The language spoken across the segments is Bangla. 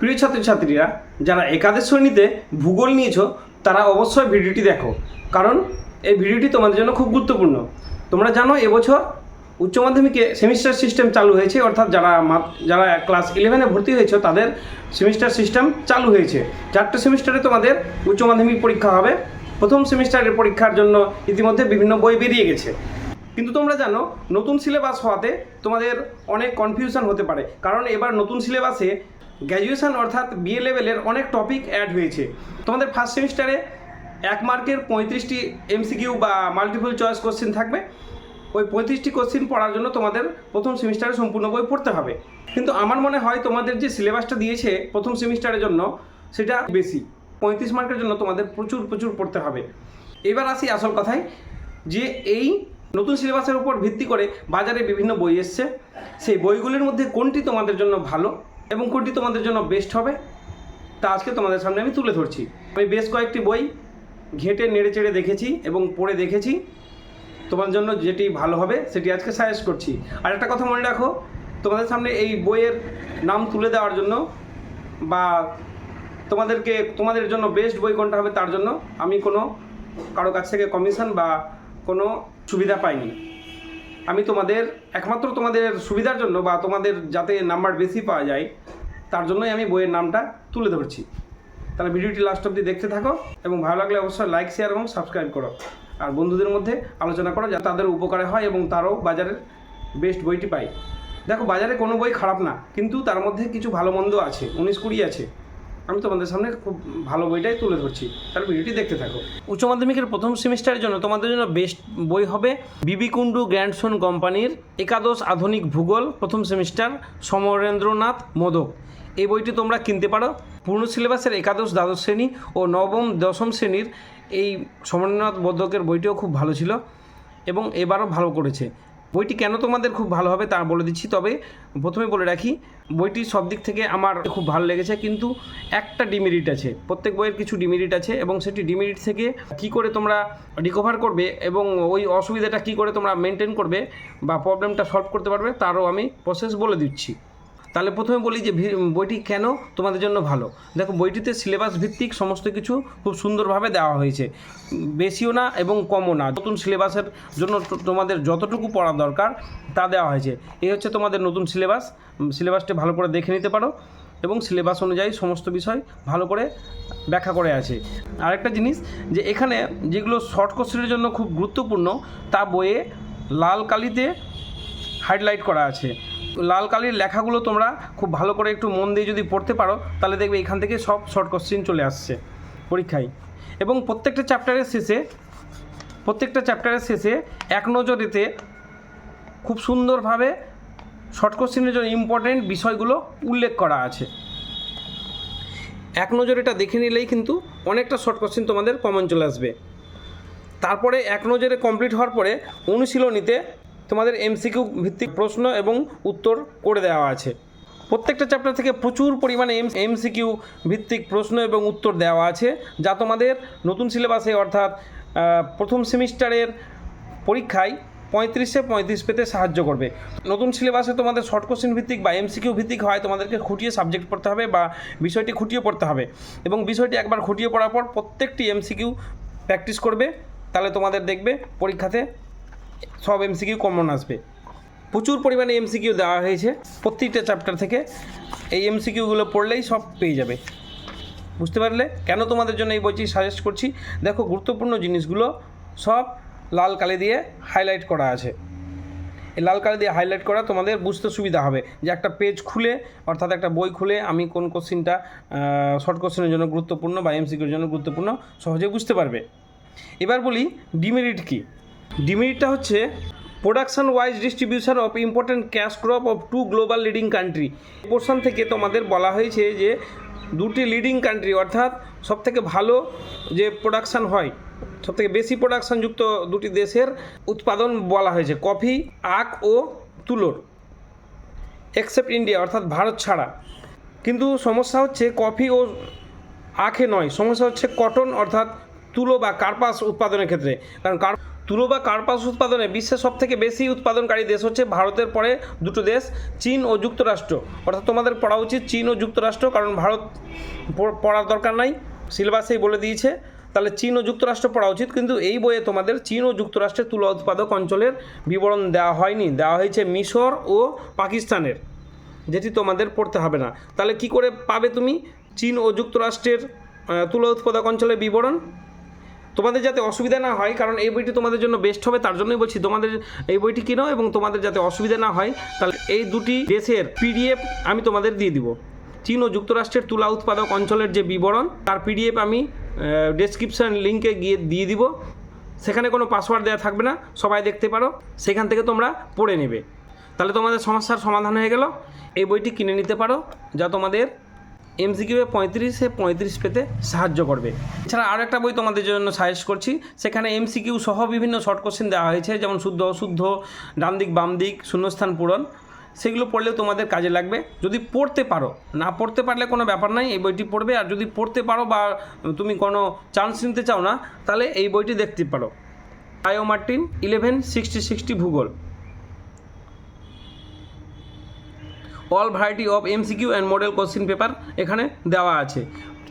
প্রিয় ছাত্রছাত্রীরা, যারা একাদশ শ্রেণীতে ভূগোল নিয়েছো, তারা অবশ্যই ভিডিওটি দেখো। কারণ এই ভিডিওটি তোমাদের জন্য খুব গুরুত্বপূর্ণ। তোমরা জানো, এবছর উচ্চ মাধ্যমিকে সেমিস্টার সিস্টেম চালু হয়েছে, অর্থাৎ যারা যারা ক্লাস ইলেভেনে ভর্তি হয়েছে, তাদের সেমিস্টার সিস্টেম চালু হয়েছে। চারটে সেমিস্টারে তোমাদের উচ্চ মাধ্যমিক পরীক্ষা হবে। প্রথম সেমিস্টারের পরীক্ষার জন্য ইতিমধ্যে বিভিন্ন বই বেরিয়ে গেছে। কিন্তু তোমরা জানো, নতুন সিলেবাস হওয়াতে তোমাদের অনেক কনফিউশন হতে পারে। কারণ এবার নতুন সিলেবাসে গ্র্যাজুয়েশন অর্থাৎ বিএ লেভেলের অনেক টপিক অ্যাড হয়েছে। তোমাদের ফার্স্ট সেমিস্টারে এক মার্কের পঁয়ত্রিশটি এমসিকিউ বা মাল্টিপল চয়েস কোশ্চেন থাকবে। ওই পঁয়ত্রিশটি কোশ্চেন পড়ার জন্য তোমাদের প্রথম সেমিস্টারে সম্পূর্ণ বই পড়তে হবে। কিন্তু আমার মনে হয় তোমাদের যে সিলেবাসটা দিয়েছে প্রথম সেমিস্টারের জন্য, সেটা বেশি। পঁয়ত্রিশ মার্কের জন্য তোমাদের প্রচুর প্রচুর পড়তে হবে। এবার আসি আসল কথায়, যে এই নতুন সিলেবাসের উপর ভিত্তি করে বাজারে বিভিন্ন বই এসছে। সেই বইগুলির মধ্যে কোনটি তোমাদের জন্য ভালো? এবং কোনটি তোমাদের জন্য বেস্ট হবে। তা আজকে তোমাদের সামনে আমি তুলে ধরছি। আমি বেশ কয়েকটি বই ঘেঁটে, নেড়ে চেড়ে দেখেছি এবং পড়ে দেখেছি। তোমার জন্য যেটি ভালো হবে, সেটি আজকে সাজেস্ট করছি। আর একটা কথা মনে রাখো, তোমাদের সামনে এই বইয়ের নাম তুলে দেওয়ার জন্য বা তোমাদেরকে, তোমাদের জন্য বেস্ট বই কোনটা হবে তার জন্য আমি কোনো কারও কাছ থেকে কমিশন বা কোনো সুবিধা পাইনি। আমি তোমাদের, একমাত্র তোমাদের সুবিধার জন্য বা তোমাদের যাতে নাম্বার বেশি পাওয়া যায় তার জন্যই আমি বইয়ের নামটা তুলে ধরছি। তাহলে ভিডিওটি লাস্ট অব্দি দেখতে থাকো এবং ভালো লাগলে অবশ্যই লাইক শেয়ার এবং সাবস্ক্রাইব করো। আর বন্ধুদের মধ্যে আলোচনা করো যাতে তাদের উপকারে হয় এবং তারও বাজারের বেস্ট বইটি পায়। দেখো বাজারে কোনো বই খারাপ না, কিন্তু তার মধ্যে কিছু ভালো মন্দ আছে, উনিশ কুড়ি আছে। আমি তোমাদের সামনে খুব ভালো বইটাই তুলে ধরছি। তাহলে ভিডিওটি দেখতে থাকো। উচ্চ মাধ্যমিকের প্রথম সেমিস্টারের জন্য তোমাদের জন্য বেস্ট বই হবে বিবি কুণ্ডু গ্র্যান্ডসন কোম্পানির একাদশ আধুনিক ভূগোল, প্রথম সেমিস্টার, সমরেন্দ্রনাথ মোদক। এই বইটি তোমরা কিনতে পারো। পূর্ণ সিলেবাসের একাদশ দ্বাদশ শ্রেণি ও নবম, দশম শ্রেণির এই সমরেন্দ্রনাথ মোদকের বইটিও খুব ভালো ছিল এবং এবারও ভালো করেছে। বইটি কেন তোমাদের খুব ভালো হবে তা বলে দিচ্ছি, তবে প্রথমে বলে রাখি, বইটি সব দিক থেকে আমার খুব ভালো লেগেছে, কিন্তু একটা ডিমেরিট আছে, প্রত্যেক বইয়ের কিছু ডিমেরিট আছে, এবং সেটি ডিমেরিট থেকে কি করে তোমরা রিকভার করবে এবং ওই অসুবিধাটা কি করে তোমরা মেনটেন করবে বা প্রবলেমটা সলভ করতে পারবে, তারও আমি প্রসেস বলে দিচ্ছি। তাহলে প্রথমে বলি যে বইটি কেন তোমাদের জন্য ভালো? দেখো, বইটিতে সিলেবাস ভিত্তিক সমস্ত কিছু খুব সুন্দরভাবে দেওয়া হয়েছে। বেশিও না এবং কমও না। নতুন সিলেবাসের জন্য তোমাদের যতটুকু পড়া দরকার তা দেওয়া হয়েছে। এই হচ্ছে তোমাদের নতুন সিলেবাস সিলেবাসটি ভালো করে দেখে নিতে পারো এবং সিলেবাস অনুযায়ী সমস্ত বিষয় ভালো করে ব্যাখ্যা করে আছে। আরেকটা জিনিস যে এখানে যেগুলো শর্ট কোশ্চেনের জন্য খুব গুরুত্বপূর্ণ, তা বইয়ে লাল কালিতে হাইলাইট করা আছে। লাল কালির লেখাগুলো তোমরা খুব ভালো করে একটু মন দিয়ে যদি পড়তে পারো, তাহলে দেখবে এখান থেকে সব শর্ট কোশ্চেন চলে আসছে পরীক্ষায়। এবং প্রত্যেকটা চ্যাপ্টারের শেষে, প্রত্যেকটা চ্যাপ্টারের শেষে এক নজরেতে খুব সুন্দরভাবে শর্ট কোশ্চেনের জন্য ইম্পর্টেন্ট বিষয়গুলো উল্লেখ করা আছে। এক নজর এটা দেখে নিলেই কিন্তু অনেকটা শর্ট কোশ্চেন তোমাদের কমন চলে আসবে। তারপরে এক নজরে কমপ্লিট হওয়ার পরে অনুশীলনীতে তোমাদের এমসিকিউ ভিত্তিক প্রশ্ন এবং উত্তর করে দেওয়া আছে। প্রত্যেকটা চ্যাপ্টার থেকে প্রচুর পরিমাণে এম এমসিকিউ ভিত্তিক প্রশ্ন এবং উত্তর দেওয়া আছে, যা তোমাদের নতুন সিলেবাসে অর্থাৎ প্রথম সেমিস্টারের পরীক্ষায় পঁয়ত্রিশে পঁয়ত্রিশ পেতে সাহায্য করবে। নতুন সিলেবাসে তোমাদের শর্ট কোশ্চেন ভিত্তিক বা এমসিকিউ ভিত্তিক হয়, তোমাদেরকে খুঁটিয়ে সাবজেক্ট পড়তে হবে বা বিষয়টি খুঁটিয়ে পড়তে হবে এবং বিষয়টি একবার খুঁটিয়ে পড়ার পর প্রত্যেকটি এমসিকিউ প্র্যাকটিস করবে, তাহলে তোমাদের দেখবে পরীক্ষাতে সব এমসিকিউ কমন আসবে। প্রচুর পরিমাণে এমসিকিউ দেওয়া হয়েছে প্রত্যেকটা চ্যাপ্টার থেকে। এই এমসিকিউগুলো পড়লেই সব পেয়ে যাবে। বুঝতে পারলে? কেন তোমাদের জন্য এই বইটি সাজেস্ট করছি? দেখো, গুরুত্বপূর্ণ জিনিসগুলো সব লাল কালি দিয়ে হাইলাইট করা আছে। এই লাল কালি দিয়ে হাইলাইট করা তোমাদের বুঝতে সুবিধা হবে যে একটা পেজ খুলে, অর্থাৎ একটা বই খুলে আমি কোন কোশ্চিনটা শর্ট কোশ্চেনের জন্য গুরুত্বপূর্ণ বা এমসিকিউর জন্য গুরুত্বপূর্ণ সহজে বুঝতে পারবে। এবার বলি ডিমেরিট কি? ডিমেরিটটা হচ্ছে production wise distribution of important cash crop of two global leading country portion থেকে তোমাদের বলা হয়েছে যে দুটি লিডিং কান্ট্রি অর্থাৎ সবথেকে ভালো যে প্রোডাকশান হয়, সবথেকে বেশি প্রোডাকশানযুক্ত দুটি দেশের উৎপাদন বলা হয়েছে, কফি, আখ ও তুলোর এক্সেপ্ট ইন্ডিয়া অর্থাৎ ভারত ছাড়া। কিন্তু সমস্যা হচ্ছে কফি ও আখে নয়, সমস্যা হচ্ছে কটন অর্থাৎ তুলো বা কার্পাস উৎপাদনের ক্ষেত্রে। কারণ কার তুলো বা কার্পাস উৎপাদনে বিশ্বের সব থেকে বেশি উৎপাদনকারী দেশ হচ্ছে ভারতের পরে দুটো দেশ, চীন ও যুক্তরাষ্ট্র। অর্থাৎ তোমাদের পড়া উচিত চীন ও যুক্তরাষ্ট্র, কারণ ভারত পড়ার দরকার নাই। সিলেবাসেই বলে দিয়েছে। তাহলে চীন ও যুক্তরাষ্ট্র পড়া উচিত, কিন্তু এই বইয়ে তোমাদের চীন ও যুক্তরাষ্ট্রের তুলা উৎপাদক অঞ্চলের বিবরণ দেওয়া হয়নি। দেওয়া হয়েছে মিশর ও পাকিস্তানের, যেটি তোমাদের পড়তে হবে না। তাহলে কি করে পাবে তুমি চীন ও যুক্তরাষ্ট্রের তুলা উৎপাদক অঞ্চলের বিবরণ? তোমাদের যাতে অসুবিধা না হয়, কারণ এই বইটি তোমাদের জন্য বেস্ট হবে, তার জন্যই বলছি তোমাদের এই বইটি কিনো এবং তোমাদের যাতে অসুবিধা না হয়, তাহলে এই দুটি দেশের পিডিএফ আমি তোমাদের দিয়ে দিব। চীন ও যুক্তরাষ্ট্রের তুলা উৎপাদক অঞ্চলের যে বিবরণ, তার পিডিএফ আমি ডেসক্রিপশন লিঙ্কে গিয়ে দিয়ে দিব। সেখানে কোনো পাসওয়ার্ড দেওয়া থাকবে না, সবাই দেখতে পারো, সেখান থেকে তোমরা পড়ে নেবে। তাহলে তোমাদের সমস্যার সমাধান হয়ে গেল। এই বইটি কিনে নিতে পারো, যা তোমাদের এমসিকিউয়ে পঁয়ত্রিশে পঁয়ত্রিশ পেতে সাহায্য করবে। এছাড়া আরও একটা বই তোমাদের জন্য সাজেস্ট করছি, সেখানে এমসিকিউ সহ বিভিন্ন শর্ট কোশ্চেন দেওয়া হয়েছে, যেমন শুদ্ধ, অশুদ্ধ ডান দিক বাম দিক শূন্যস্থান পূরণ। সেগুলো পড়লেও তোমাদের কাজে লাগবে। যদি পড়তে পারো, না পড়তে পারলে কোনো ব্যাপার নাই, এই বইটি পড়বে। আর যদি পড়তে পারো বা তুমি কোনো চান্স নিতে চাও না, তাহলে এই বইটি দেখতে পারো। আয়ো মার্টিন ইলেভেন সিক্সটি সিক্সটি ভূগোল। All variety of MCQ and model question paper এখানে দেওয়া আছে।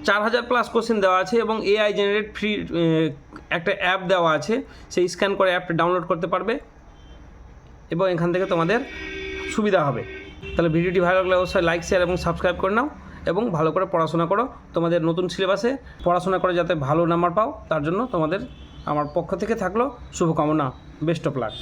চার হাজার প্লাস কোশ্চেন দেওয়া আছে এবং এআই জেনারেট ফ্রি একটা অ্যাপ দেওয়া আছে। সেই স্ক্যান করে অ্যাপটা ডাউনলোড করতে পারবে এবং এখান থেকে তোমাদের সুবিধা হবে। তাহলে ভিডিওটি ভালো লাগলে অবশ্যই লাইক শেয়ার এবং সাবস্ক্রাইব করে নাও এবং ভালো করে পড়াশোনা করো। তোমাদের নতুন সিলেবাসে পড়াশোনা করে যাতে ভালো নাম্বার পাও, তার জন্য তোমাদের আমার পক্ষ থেকে থাকল শুভকামনা। Best of luck